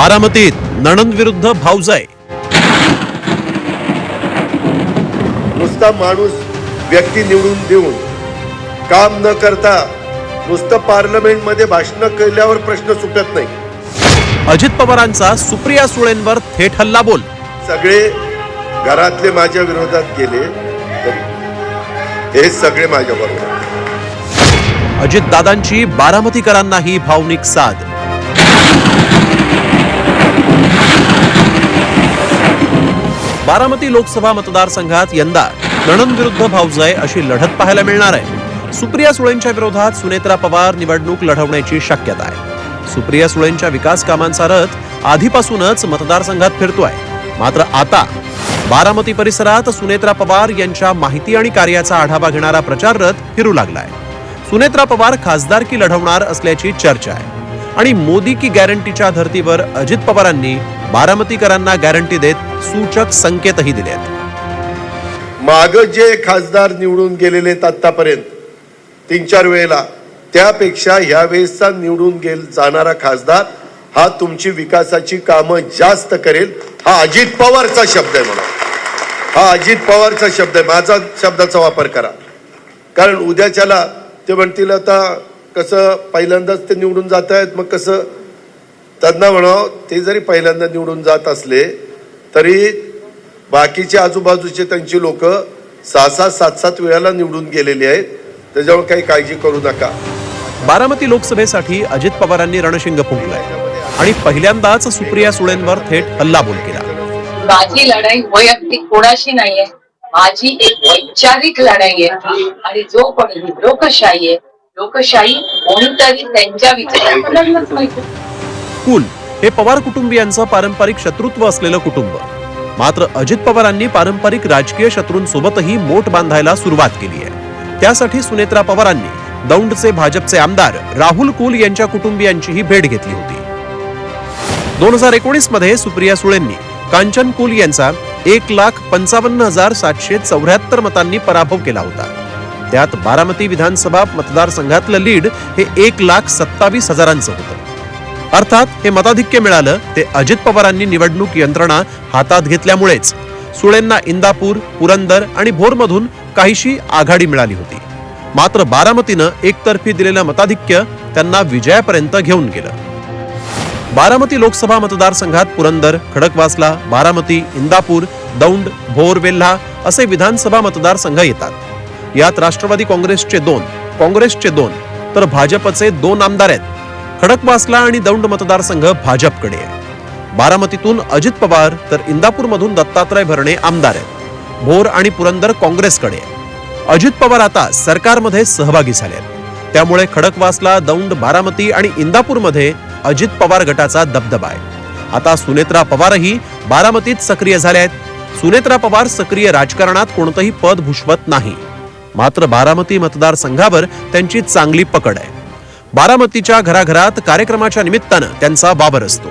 बारामतीत नणंद विरुद्ध भाऊजाई नुसता माणूस व्यक्ती निवडून देऊन काम न करता नुसतं पार्लमेंटमध्ये भाषण केल्यावर प्रश्न सुटत नाही. अजित पवारांचा सुप्रिया सुळेंवर थेट हल्ला बोल. सगळे घरातले माझ्या विरोधात गेले तरी हे सगळे माझ्या बरोबर अजित दादांची बारामतीकरांनाही भावनिक साध बारामती लोकसभा मतदारसंघात यंदा नणन विरुद्ध भाऊजाई अशी लढत पाहायला मिळणार आहे. सुप्रिया सुळेंच्या विरोधात सुनेत्रा पवार निवडणूक लढवण्याची शक्यता आहे. सुप्रिया सुळेंच्या विकास कामांचा रथ आधीपासूनच मतदारसंघात फिरतोय. मात्र आता बारामती परिसरात सुनेत्रा पवार यांच्या माहिती आणि कार्याचा आढावा घेणारा प्रचार रथ फिरू लागलाय. सुनेत्रा पवार खासदारकी लढवणार असल्याची चर्चा आहे. आणि मोदी की गॅरंटीच्या धर्तीवर अजित पवारांनी बारामतीकरांना गॅरंटी देत सूचक संकेतही दिलेत माग जे खासदार निवडून गेलेले आहेत आतापर्यंत तीन चार वेळेला त्यापेक्षा ह्या वेळेसचा निवडून गेल जाणारा खासदार हा तुमची विकासाची कामं जास्त करेल हा अजित पवारचा शब्द आहे म्हणा. हा अजित पवारचा शब्द आहे माझा शब्दाचा वापर करा. कारण उद्याच्याला ते म्हणतील आता कसं पहिल्यांदाच ते निवडून जात आहेत मग कसं त्यांना म्हणावं ते जरी पहिल्यांदा निवडून जात असले तरी बाकीचे आजूबाजूचे त्यांची लोक सहा सहा सात सात वेळाला निवडून गेलेली आहेत. त्याच्यामुळे काही काळजी करू नका. बारामती लोकसभेसाठी अजित पवारांनी रणशिंग फुंकलंय. आणि पहिल्यांदाच सुप्रिया सुळेंवर थेट हल्लाबोल केला माझी लढाई वैयक्तिक कोणाशी नाहीये. माझी एक वैचारिक लढाई आहे. आणि जो ही लोकशाही आहे लोकशाही कोणीतरी त्यांच्या पाहिजे. कुल हे पवार कुटुंबियांचं पारंपरिक शत्रुत्व असलेलं कुटुंब. मात्र अजित पवारांनी पारंपरिक राजकीय शत्रूंसोबतही मोठ बांधायला सुरुवात केली आहे. त्यासाठी सुनेत्रा पवारांनी दौंडचे भाजपचे आमदार राहुल कुल यांच्या कुटुंबियांचीही भेट घेतली होती. दोन हजार एकोणीसमध्ये सुप्रिया सुळेंनी कांचन कुल यांचा एक लाख पंचावन्न हजार सातशे चौऱ्याहत्तर मतांनी पराभव केला होता. त्यात बारामती विधानसभा मतदारसंघातलं लीड हे एक लाख सत्तावीस हजारांचं होतं. अर्थात हे मताधिक्य मिळालं ते अजित पवारांनी निवडणूक यंत्रणा हातात घेतल्यामुळेच. सुळेंना इंदापूर पुरंदर आणि भोरमधून काहीशी आघाडी मिळाली होती. मात्र बारामतीनं एकतर्फी दिलेलं मताधिक्य त्यांना विजयापर्यंत घेऊन गेलं. बारामती लोकसभा मतदारसंघात पुरंदर खडकवासला बारामती इंदापूर दौंड भोर वेल्हा असे विधानसभा मतदारसंघ येतात. यात राष्ट्रवादी काँग्रेसचे दोन काँग्रेसचे दोन तर भाजपचे दोन आमदार आहेत. खडकवासला आणि दौंड मतदारसंघ भाजपकडे. आहे बारामतीतून अजित पवार तर इंदापूरमधून दत्तात्रय भरणे आमदार आहेत. भोर आणि पुरंदर काँग्रेसकडे. आहे अजित पवार आता सरकारमध्ये सहभागी झाले आहेत त्यामुळे खडकवासला दौंड बारामती आणि इंदापूरमध्ये अजित पवार गटाचा दबदबा आहे. आता सुनेत्रा पवारही बारामतीत सक्रिय झाल्या आहेत. सुनेत्रा पवार सक्रिय राजकारणात कोणतंही पद भूषवत नाही. मात्र बारामती मतदारसंघावर त्यांची चांगली पकड आहे. बारामतीच्या घराघरात कार्यक्रमाच्या निमित्तानं त्यांचा बाबर असतो.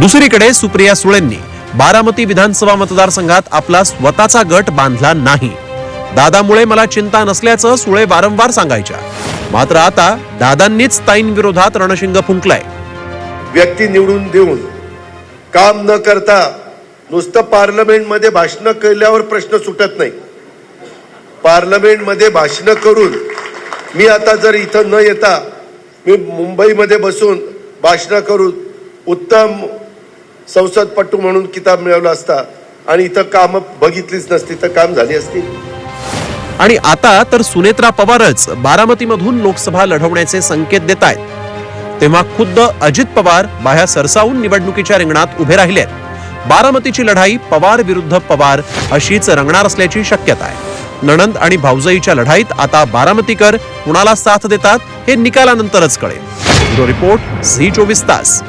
दुसरीकडे सुप्रिया सुळेंनी बारामती विधानसभा मतदारसंघात आपला स्वतःचा गट बांधला नाही. दादामुळे मला चिंता नसल्याचं सुळे वारंवार सांगायच्या. मात्र आता दादांनीच ताईंविरोधात रणशिंग फुंकलाय. व्यक्ती निवडून देऊन काम न करता नुसतं पार्लमेंटमध्ये भाषण केल्यावर प्रश्न सुटत नाही. पार्लमेंटमध्ये भाषणं करून मी आता जर इथं न येता मी मुंबईमध्ये बसून भाषणं करून उत्तम संसदपटू म्हणून किताब मिळवला असता आणि इथं कामं बघितलीच नसती तर काम झाली असती. आणि आता तर सुनेत्रा पवारच बारामतीमधून लोकसभा लढवण्याचे संकेत देत आहेत. तेव्हा खुद्द अजित पवार बाह्या सरसावून निवडणुकीच्या रिंगणात उभे राहिले आहेत. बारामतीची लढाई पवार विरुद्ध पवार अशीच रंगणार असल्याची शक्यता आहे. नणंद आणि भाऊजाईच्या लढाईत आता बारामतीकर कुणाला साथ देतात हे निकालानंतरच कळेल. ब्युरो रिपोर्ट झी चोवीस तास.